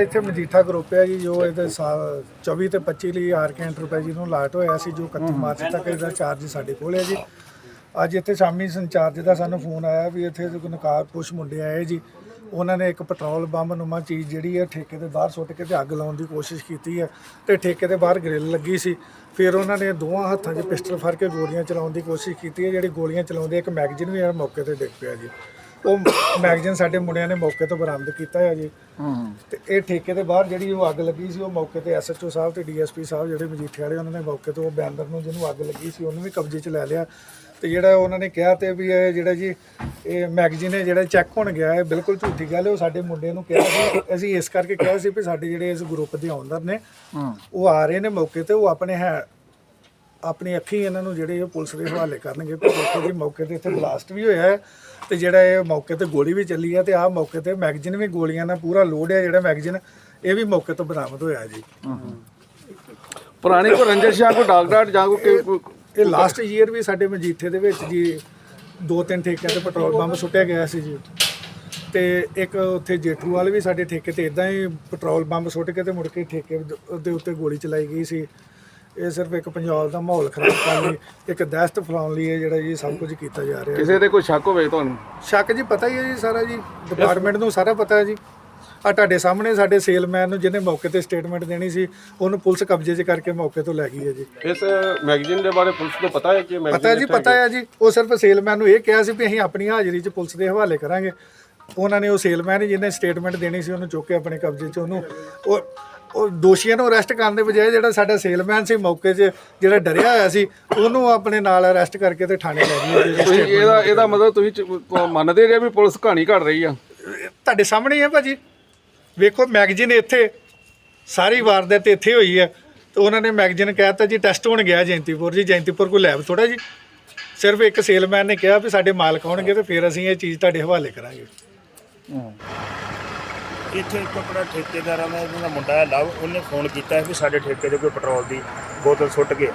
ਇੱਥੇ ਮਜੀਠਾ ਗਰੁੱਪ ਹੈ ਜੀ, ਜੋ ਇਹਦੇ ਸਾਲ 24 ਤੇ 25 ਲਈ ਆਰ ਕੇ ਜੀ ਨੂੰ ਲਾਟ ਹੋਇਆ ਸੀ, ਜੋ 31 ਮਾਰਚ ਤੱਕ ਇਹਦਾ ਚਾਰਜ ਸਾਡੇ ਕੋਲ ਹੈ ਜੀ। ਅੱਜ ਇੱਥੇ ਸ਼ਾਮੀ ਸੰਚਾਰਜ ਦਾ ਸਾਨੂੰ ਫੋਨ ਆਇਆ ਵੀ ਇੱਥੇ ਨਕਾਰ ਕੁਛ ਮੁੰਡੇ ਆਏ ਜੀ। ਉਹਨਾਂ ਨੇ ਇੱਕ ਪੈਟਰੋਲ ਬੰਬ ਨੁਮਾ ਚੀਜ਼ ਜਿਹੜੀ ਹੈ, ਠੇਕੇ ਦੇ ਬਾਹਰ ਸੁੱਟ ਕੇ ਤੇ ਅੱਗ ਲਾਉਣ ਦੀ ਕੋਸ਼ਿਸ਼ ਕੀਤੀ ਹੈ ਤੇ ਠੇਕੇ ਦੇ ਬਾਹਰ ਗ੍ਰਿਲ ਲੱਗੀ ਸੀ। ਫਿਰ ਉਹਨਾਂ ਨੇ ਦੋਵਾਂ ਹੱਥਾਂ 'ਚ ਪਿਸਟਲ ਫੜ ਕੇ ਗੋਲੀਆਂ ਚਲਾਉਣ ਦੀ ਕੋਸ਼ਿਸ਼ ਕੀਤੀ ਹੈ, ਜਿਹੜੀ ਗੋਲੀਆਂ ਚਲਾਉਂਦੇ ਇੱਕ ਮੈਗਜ਼ੀਨ ਵੀ ਆ, ਮੌਕੇ ਤੇ ਡਿੱਗ ਪਿਆ ਜੀ। ਉਹ ਮੈਗਜ਼ੀਨ ਸਾਡੇ ਮੁੰਡਿਆਂ ਨੇ ਮੌਕੇ ਤੋਂ ਬਰਾਮਦ ਕੀਤਾ ਹੈ ਜੀ ਤੇ ਇਹ ਠੇਕੇ ਦੇ ਬਾਹਰ ਜਿਹੜੀ ਉਹ ਅੱਗ ਲੱਗੀ ਸੀ ਉਹ ਮੌਕੇ ਤੇ ਐਸਐਚਓ ਸਾਹਿਬ ਤੇ ਡੀਐਸਪੀ ਸਾਹਿਬ ਜਿਹੜੇ ਮਜੀਠੇ ਵਾਲੇ ਉਹਨਾਂ ਨੇ ਮੌਕੇ ਤੋਂ ਉਹ ਬੈਨਰ ਨੂੰ ਜਿਹਨੂੰ ਅੱਗ ਲੱਗੀ ਸੀ ਉਹਨੂੰ ਵੀ ਕਬਜ਼ੇ 'ਚ ਲੈ ਲਿਆ। ਤੇ ਜਿਹੜਾ ਉਹਨਾਂ ਨੇ ਕਿਹਾ ਤੇ ਵੀ ਇਹ ਜਿਹੜਾ ਜੀ ਇਹ ਮੈਗਜ਼ੀਨ ਹੈ ਜਿਹੜਾ ਚੈੱਕ ਹੋਣ ਗਿਆ ਹੈ ਬਿਲਕੁਲ ਝੂਠੀ ਗੱਲ ਹੈ ਉਹ ਸਾਡੇ ਮੁੰਡੇ ਨੂੰ ਕਿਹਾ ਸੀ। ਅਸੀਂ ਇਸ ਕਰਕੇ ਕਿਹਾ ਸੀ ਵੀ ਸਾਡੇ ਜਿਹੜੇ ਇਸ ਗਰੁੱਪ ਦੇ ਆਉਂਦਰ ਨੇ ਉਹ ਆ ਰਹੇ ਨੇ ਮੌਕੇ ਤੇ ਉਹ ਆਪਣੇ ਹੈ ਆਪਣੀ ਅੱਖੀਂ ਇਹਨਾਂ ਨੂੰ ਜਿਹੜੇ ਪੁਲਿਸ ਦੇ ਹਵਾਲੇ ਕਰਨਗੇ ਦੇਖੋ ਜੀ ਮੌਕੇ ਤੇ ਇੱਥੇ ਬਲਾਸਟ ਵੀ ਹੋਇਆ ਹੈ ਤੇ ਜਿਹੜਾ ਇਹ ਮੌਕੇ ਤੇ ਗੋਲੀ ਵੀ ਚੱਲੀ ਹੈ ਤੇ ਆਹ ਮੌਕੇ ਤੇ ਮੈਗਜ਼ੀਨ ਵੀ ਗੋਲੀਆਂ ਨਾਲ ਪੂਰਾ ਲੋਡ ਹੈ ਜਿਹੜਾ ਮੈਗਜ਼ੀਨ ਇਹ ਵੀ ਮੌਕੇ ਤੋਂ ਬਰਾਮਦ ਹੋਇਆ ਜੀ। ਪੁਰਾਣੀ ਕੋ ਰੰਜਿਸ਼ ਜਾਂ ਕੋਈ ਡਾਕ ਡਾਟ ਜਾਂ ਕੋਈ- ਇਹ ਲਾਸਟ ਈਅਰ ਵੀ ਸਾਡੇ ਮਜੀਠੇ ਦੇ ਵਿੱਚ ਜੀ ਦੋ ਤਿੰਨ ਠੇਕਿਆਂ ਤੇ ਪੈਟਰੋਲ ਬੰਬ ਸੁੱਟਿਆ ਗਿਆ ਸੀ ਜੀ। ਤੇ ਇੱਕ ਉੱਥੇ ਜੇਠੂ ਵਾਲੇ ਵੀ ਸਾਡੇ ਠੇਕੇ ਤੇ ਇਦਾਂ ਹੀ ਪੈਟਰੋਲ ਬੰਬ ਸੁੱਟ ਕੇ ਤੇ ਮੁੜ ਕੇ ਠੇਕੇ ਦੇ ਉੱਤੇ ਗੋਲੀ ਚਲਾਈ ਗਈ ਸੀ। ਇਹ ਸਿਰਫ ਇੱਕ ਪੰਜਾਬ ਦਾ ਮਾਹੌਲ ਖਰਾਬ ਕਰਨ ਲਈ ਇੱਕ ਦਹਿਸ਼ਤ ਫੈਲਾਉਣ ਲਈ ਇਹ ਜਿਹੜਾ ਜੀ ਸਭ ਕੁਝ ਕੀਤਾ ਜਾ ਰਿਹਾ। ਕਿਸੇ ਤੇ ਕੋਈ ਸ਼ੱਕ ਹੋਵੇ ਤੁਹਾਨੂੰ? ਸ਼ੱਕ ਜੀ ਪਤਾ ਹੀ ਹੈ ਜੀ ਸਾਰਾ ਜੀ। ਡਿਪਾਰਟਮੈਂਟ ਨੂੰ ਸਾਰਾ ਪਤਾ ਹੈ ਜੀ। ਆ ਤੁਹਾਡੇ ਸਾਹਮਣੇ ਸਾਡੇ ਸੇਲਮੈਨ ਨੂੰ ਜਿਹਨੇ ਮੌਕੇ ਤੇ ਸਟੇਟਮੈਂਟ ਦੇਣੀ ਸੀ ਉਹਨੂੰ ਪੁਲਿਸ ਕਬਜ਼ੇ 'ਚ ਕਰਕੇ ਮੌਕੇ ਤੋਂ ਲੈ ਗਈ ਹੈ ਜੀ। ਇਸ ਮੈਗਜ਼ੀਨ ਦੇ ਬਾਰੇ ਪੁਲਿਸ ਨੂੰ ਪਤਾ ਹੈ ਕਿ ਪਤਾ ਮੈਗਜ਼ੀਨ ਜੀ ਪਤਾ ਹੈ ਜੀ। ਉਹ ਸਿਰਫ ਸੇਲਮੈਨ ਨੂੰ ਇਹ ਕਿਹਾ ਸੀ ਵੀ ਅਸੀਂ ਆਪਣੀ ਹਾਜ਼ਰੀ 'ਚ ਪੁਲਿਸ ਦੇ ਹਵਾਲੇ ਕਰਾਂਗੇ। ਉਹਨਾਂ ਨੇ ਉਹ ਸੇਲਮੈਨ ਜਿਹਨੇ ਸਟੇਟਮੈਂਟ ਦੇਣੀ ਸੀ ਉਹਨੂੰ ਚੁੱਕ ਕੇ ਆਪਣੇ ਕਬਜ਼ੇ 'ਚ ਉਹਨੂੰ ਉਹ ਉਹ ਦੋਸ਼ੀਆਂ ਨੂੰ ਅਰੈਸਟ ਕਰਨ ਦੇ ਬਜਾਏ ਜਿਹੜਾ ਸਾਡਾ ਸੇਲਮੈਨ ਸੀ ਮੌਕੇ 'ਚ ਜਿਹੜਾ ਡਰਿਆ ਹੋਇਆ ਸੀ ਉਹਨੂੰ ਆਪਣੇ ਨਾਲ ਅਰੈਸਟ ਕਰਕੇ ਤੇ ਥਾਣੇ ਲੈ ਤੁਸੀਂ ਇਹਦਾ ਇਹਦਾ ਮਤਲਬ ਤੁਸੀਂ ਚ- ਮੰਨਦੇ ਜੇ ਵੀ ਪੁਲਿਸ ਕਹਾਣੀ ਘੜ ਰਹੀ ਆ? ਤੁਹਾਡੇ ਸਾਹਮਣੇ ਹੀ ਹੈ ਭਾਜੀ। ਵੇਖੋ ਮੈਗਜ਼ੀਨ ਇੱਥੇ ਸਾਰੀ ਵਾਰਦਾਤ ਇੱਥੇ ਹੋਈ ਹੈ ਤੇ ਉਹਨਾਂ ਨੇ ਮੈਗਜ਼ੀਨ ਕਹਿਤਾ ਜੀ ਟੈਸਟ ਹੋਣ ਗਿਆ ਜੈਂਤੀਪੁਰ ਜੀ ਜੈਂਤੀਪੁਰ ਕੋਈ ਲੈਬ ਥੋੜਾ ਜੀ। ਸਿਰਫ ਇੱਕ ਸੇਲਮੈਨ ਨੇ ਕਿਹਾ ਵੀ ਸਾਡੇ ਮਾਲਕ ਆਉਣਗੇ ਤੇ ਫਿਰ ਅਸੀਂ ਇਹ ਚੀਜ਼ ਤੁਹਾਡੇ ਹਵਾਲੇ ਕਰਾਂਗੇ। ਇੱਥੇ ਇੱਕ ਆਪਣਾ ਠੇਕੇਦਾਰਾਂ ਦਾ ਇਹਨਾਂ ਦਾ ਮੁੰਡਾ ਹੈ ਲਵ ਉਹਨੇ ਫੋਨ ਕੀਤਾ ਵੀ ਸਾਡੇ ਠੇਕੇ ਦੇ ਕੋਈ ਪੈਟਰੋਲ ਦੀ ਬੋਤਲ ਸੁੱਟ ਗਏ।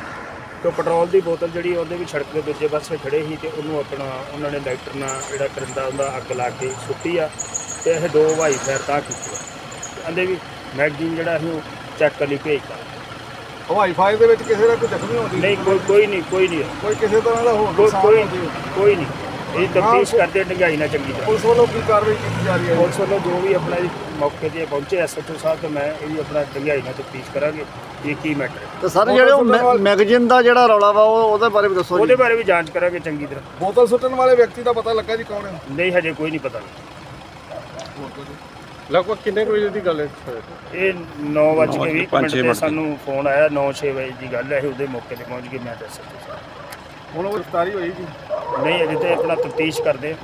ਤੇ ਪੈਟਰੋਲ ਦੀ ਬੋਤਲ ਜਿਹੜੀ ਉਹਦੇ ਵੀ ਸੜਕ ਦੇ ਦੂਜੇ ਪਾਸੇ ਖੜੇ ਸੀ ਤੇ ਉਹਨੂੰ ਆਪਣਾ ਉਹਨਾਂ ਨੇ ਲਾਈਟਰ ਨਾਲ ਜਿਹੜਾ ਕਰਿੰਦਾ ਉਹਦਾ ਅੱਗ ਲਾ ਕੇ ਸੁੱਟੀ ਆ ਤੇ ਇਹ ਦੋ ਭਾਈ ਫੈਰ ਤਾਂ ਕੀਤੀ ਆ। ਕਹਿੰਦੇ ਵੀ ਮੈਗਜ਼ੀਨ ਜਿਹੜਾ ਅਸੀਂ ਉਹ ਚੈੱਕ ਕਰਨ ਲਈ ਭੇਜਤਾ ਹਵਾਈ ਫਾਇਰ ਦੇ ਵਿੱਚ ਕਿਸੇ ਦਾ ਕੋਈ ਜ਼ਖਮੀ ਹੋਦੀ ਨਹੀਂ ਕੋਈ ਕੋਈ ਨਹੀਂ ਕੋਈ ਨਹੀਂ। ਕੋਈ ਕਿਸੇ ਤਰ੍ਹਾਂ ਦਾ ਹੋਰ ਕੋਈ ਕੋਈ ਨਹੀਂ। ਇਹ ਤਫਤੀਸ਼ ਕਰਦੇ ਡੰਗਾਈ ਨਾਲ ਚੰਗੀ ਤਰ੍ਹਾਂ। ਪੁਲਿਸ ਵੱਲੋਂ ਕੀ ਕਾਰਵਾਈ ਕੀਤੀ ਜਾ ਰਹੀ ਹੈ? ਪੁਲਿਸ ਵੱਲੋਂ ਜੋ ਵੀ ਆਪਣਾ ਜੀ ਮੌਕੇ ਤੇ ਪਹੁੰਚੇ ਐਸਐਚਓ ਸਾਹਿਬ ਤੇ ਮੈਂ ਇਹ ਵੀ ਆਪਣਾ ਡੰਗਾਈ ਨਾਲ ਤਫਤੀਸ਼ ਕਰਾਂਗੇ ਇਹ ਕੀ ਮੈਟਰ ਹੈ। ਤੇ ਸਰ ਜਿਹੜੇ ਉਹ ਮੈ- ਮੈਗਜ਼ੀਨ ਦਾ ਜਿਹੜਾ ਰੌਲਾ ਵਾ ਉਹ ਉਹਦੇ ਬਾਰੇ ਵੀ ਦੱਸੋ ਜੀ। ਉਹਦੇ ਬਾਰੇ ਵੀ ਜਾਂਚ ਕਰਾਂਗੇ ਚੰਗੀ ਤਰ੍ਹਾਂ। ਬੋਤਲ ਸੁੱਟਣ ਵਾਲੇ ਵਿਅਕਤੀ ਦਾ ਪਤਾ ਲੱਗਾ ਜੀ ਕੌਣ ਹੈ? ਨਹੀਂ ਹਜੇ ਕੋਈ ਨਹੀਂ ਪਤਾ ਲਗਭਗ ਕਿੰਨੇ ਕੁ ਵਜੇ ਦੀ ਗੱਲ ਹੈ ਇਹ 9 ਵਜੇ ਕੇ 20 ਮਿੰਟ ਤੇ ਸਾਨੂੰ ਫੋਨ ਆਇਆ 9-6 ਵਜੇ ਦੀ ਗੱਲ ਹੈ ਉਹਦੇ ਮੌਕੇ ਤੇ ਪਹੁੰਚ ਗਏ ਮੈਂ ਦੱਸ ਹੁਣ ਉਹ ਗ੍ਰਿਫਤਾਰੀ ਹੋਈ ਜੀ। ਨਹੀਂ ਅਜੇ ਤੇ ਆਪਣਾ ਤਫਤੀਸ਼ ਕਰਦੇ ਹਾਂ।